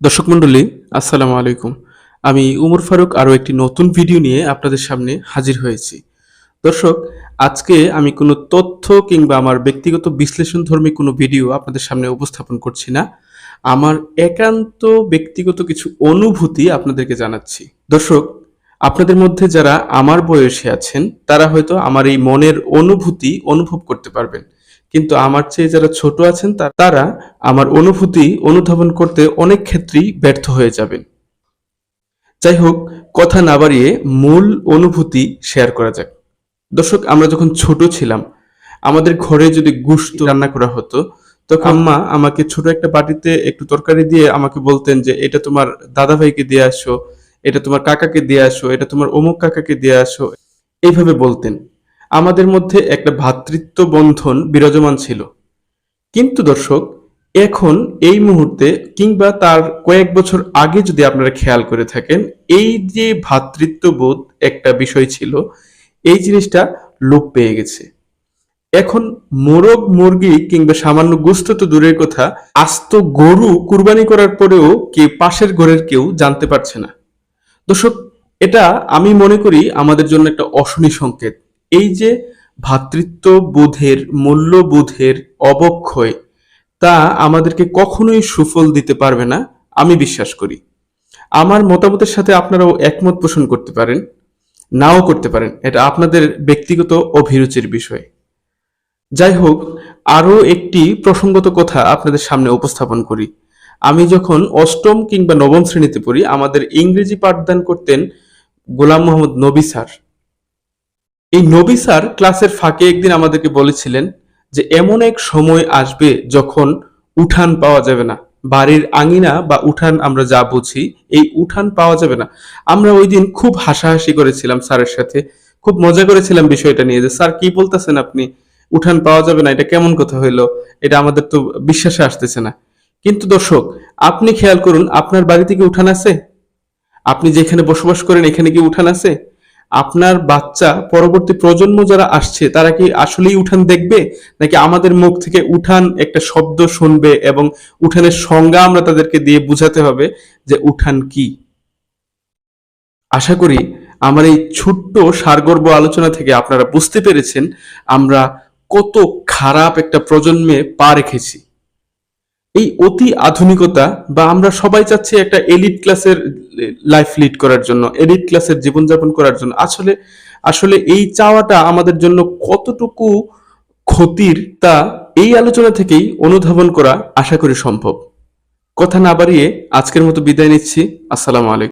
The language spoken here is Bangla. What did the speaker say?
দর্শক মণ্ডলী, আসসালামু আলাইকুম। আমি উমর ফারুক, আরও একটি নতুন ভিডিও নিয়ে আপনাদের সামনে হাজির হয়েছি। দর্শক, আজকে আমি কোনো তথ্য কিংবা আমার ব্যক্তিগত বিশ্লেষণধর্মী কোনো ভিডিও আপনাদের সামনে উপস্থাপন করছি না। আমার একান্ত ব্যক্তিগত কিছু অনুভূতি আপনাদেরকে জানাচ্ছি। দর্শক, আপনাদের মধ্যে যারা আমার বয়সে আছেন, তারা হয়তো আমার এই মনের অনুভূতি অনুভব করতে পারবেন। কিন্তু আমার চেয়ে যারা ছোট আছেন তারা আমার অনুভূতি অনুধাবন করতে অনেক ক্ষেত্রেই ব্যর্থ হয়ে যাবেন। যাই হোক কথা না বাড়িয়ে মূল অনুভূতি শেয়ার করা যাক। দর্শক আমরা যখন ছোট ছিলাম আমাদের ঘরে যদি গুস্ত রান্না করা হতো তখন আম্মা আমাকে ছোট একটা বাটিতে একটু তরকারি দিয়ে আমাকে বলতেন যে এটা তোমার দাদা ভাইকে দিয়ে আসো এটা তোমার কাকাকে দিয়ে আসো এটা তোমার অমুক কাকাকে দিয়ে আসো। এইভাবে বলতেন। আমাদের মধ্যে একটা ভ্রাতৃত্ব বন্ধন বিরাজমান ছিল। কিন্তু দর্শক, এখন এই মুহূর্তে কিংবা তার কয়েক বছর আগে যদি আপনারা খেয়াল করে থাকেন, এই যে ভ্রাতৃত্ববোধ একটা বিষয় ছিল, এই জিনিসটা লোপ পেয়ে গেছে। এখন মোরগ, মুরগি কিংবা সামান্য গোস্ত তো দূরের কথা, আস্ত গরু কুরবানি করার পরেও কে পাশের ঘরের কেউ জানতে পারছে না। দর্শক, এটা আমি মনে করি আমাদের জন্য একটা অশনি সংকেত। এই যে ভ্রাতৃত্ববোধের মূল্যবোধের অবক্ষয়, তা আমাদেরকে কখনোই সুফল দিতে পারবে না, আমি বিশ্বাস করি। আমার মতামতের সাথে আপনারাও একমত পোষণ করতে পারেন, নাও করতে পারেন, এটা আপনাদের ব্যক্তিগত অভিরুচির বিষয়। যাই হোক, আরও একটি প্রসঙ্গত কথা আপনাদের সামনে উপস্থাপন করি। আমি যখন অষ্টম কিংবা নবম শ্রেণীতে পড়ি, আমাদের ইংরেজি পাঠদান করতেন গোলাম মোহাম্মদ নবী স্যার। এই নবী স্যার ক্লাসের ফাঁকে একদিন আমাদেরকে বলেছিলেন যে, এমন এক সময় আসবে যখন উঠান পাওয়া যাবে না। বাড়ির আঙিনা বা উঠান আমরা যা বুঝি, এই উঠান পাওয়া যাবে না। আমরা ওই দিন খুব হাসাহাসি করেছিলাম স্যারের সাথে। খুব মজা করেছিলাম বিষয়টা নিয়ে যে, স্যার, কি বলতেছেন আপনি? উঠান পাওয়া যাবে না, এটা কেমন কথা হইল? এটা আমাদের তো বিশ্বাসে আসতেছে না। কিন্তু দর্শক, আপনি খেয়াল করুন, আপনার বাড়িতে কি উঠান আছে? আপনি যেখানে বসবাস করেন, এখানে কি উঠান আছে? আপনার বাচ্চা পরবর্তী প্রজন্ম যারা আসছে, তারা কি আসলেই উঠান দেখবে? নাকি আমাদের মুখ থেকে উঠান একটা শব্দ শুনবে এবং উঠানের সংজ্ঞা আমরা তাদেরকে দিয়ে বুঝাতে হবে যে উঠান কি? আশা করি আমার এই ছোট্ট সারগর্ভ আলোচনা থেকে আপনারা বুঝতে পেরেছেন আমরা কত খারাপ একটা প্রজন্মে পা রেখেছি। এই অতি আধুনিকতা বা আমরা সবাই চাচ্ছি একটা এলিট ক্লাসের লাইফ লিড করার জন্য এডিট ক্লাসের জীবনযাপন করার জন্য। আসলে আসলে এই চাওয়াটা আমাদের জন্য কতটুকু ক্ষতির তা এই আলোচনা থেকেই অনুধাবন করা আশা করি সম্ভব। কথা না বাড়িয়ে আজকের মতো বিদায় নিচ্ছি। আসসালামু আলাইকুম।